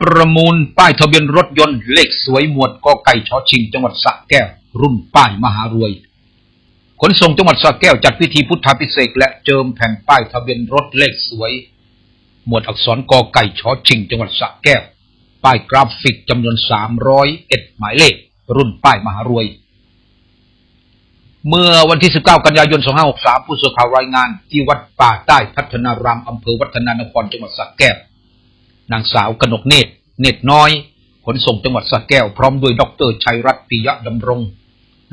ประมูลป้ายทะเบียนรถยนต์เลขสวยหมวดกอไก่ชอชิง จังหวัดสระแก้ว รุ่นป้ายมหารวย ขนส่งจังหวัดสระแก้วจัดพิธีพุทธาพิเศษและเจิมแผ่นป้ายทะเบียนรถเลขสวย หมวดอักษรกอไก่ชอชิง จังหวัดสระแก้ว ป้ายกราฟิกจำนวน301หมายเลข รุ่นป้ายมหารวย เมื่อวันที่ 19 กันยายน 2563 ผู้สื่อข่าวรายงานที่วัดป่าใต้พัฒนารามอำเภอวัฒนานครจังหวัดสระแก้วนางสาวกนกเนตร เนตรน้อย ขนส่งจังหวัดสระแก้วพร้อมด้วยดรชัยรัตน์ปิยะดำรง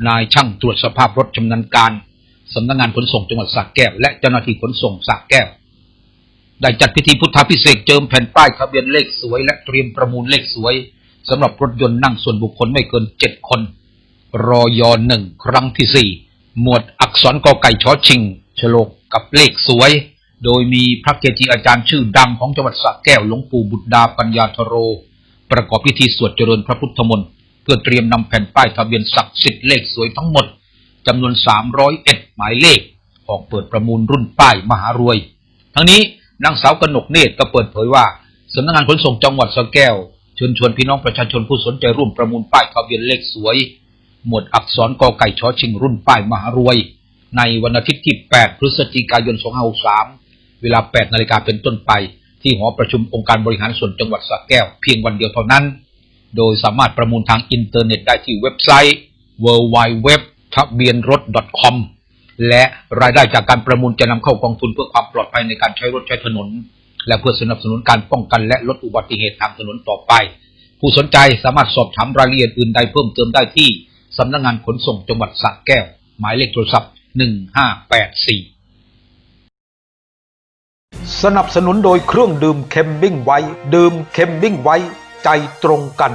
นายช่างตรวจสภาพรถชำนาญการสำนักงานขนส่งจังหวัดสระแก้วและเจ้าหน้าที่ขนส่งสระแก้ว ได้จัดพิธีพุทธาพิเศษเจิมแผ่นป้ายทะเบียนเลขสวย และเตรียมประมูลเลขสวยสำหรับรถยนต์นั่งส่วนบุคคลไม่เกินเจ็ดคนรอยอหนึ่งครั้งที่สี่หมวดอักษรกอไก่ชอชิง ฉลกกับเลขสวย โดยมีพระเกจิอาจารย์ชื่อดังของจังหวัดสระแก้วหลวงปู่บุตรดาปัญญาธโร ประกอบพิธีสวดเจริญพระพุทธมนต์เพื่อเตรียมนำแผ่นป้ายทะเบียนศักดิ์สิทธิ์เลขสวยทั้งหมดจำนวน 301 หมายเลข ออกเปิดประมูลรุ่นป้ายมหารวย ทั้งนี้นางสาวกนกเนตรก็เปิดเผยว่าสำนักงานขนส่งจังหวัดสระแก้วเชิญชวนพี่น้องประชาชนผู้สนใจร่วมประมูลป้ายทะเบียนเลขสวย หมวดอักษรกอไก่ชอชิงรุ่นป้ายมหารวย ในวันอาทิตย์ที่ 8 พฤศจิกายน 2563 เวลา 8 นาฬิกาเป็นต้นไป ที่หอประชุมองค์การบริหารส่วนจังหวัดสระแก้วเพียงวันเดียวเท่านั้น โดยสามารถประมูลทางอินเทอร์เน็ตได้ที่เว็บไซต์ www ทะเบียนรถ .com และรายได้จากการประมูลจะนำเข้ากองทุนเพื่อความปลอดภัยในการใช้รถใช้ถนน และเพื่อสนับสนุนการป้องกันและลดอุบัติเหตุทางถนนต่อไป ผู้สนใจสามารถสอบถามรายละเอียดอื่นใดเพิ่มเติมได้ที่สำนักงานขนส่งจังหวัดสระแก้ว หมายเลขโทรศัพท์ 1584 สนับสนุนโดยเครื่องดื่มเคมบิ้งไว้ ดื่มเคมบิ้งไว้ใจตรงกัน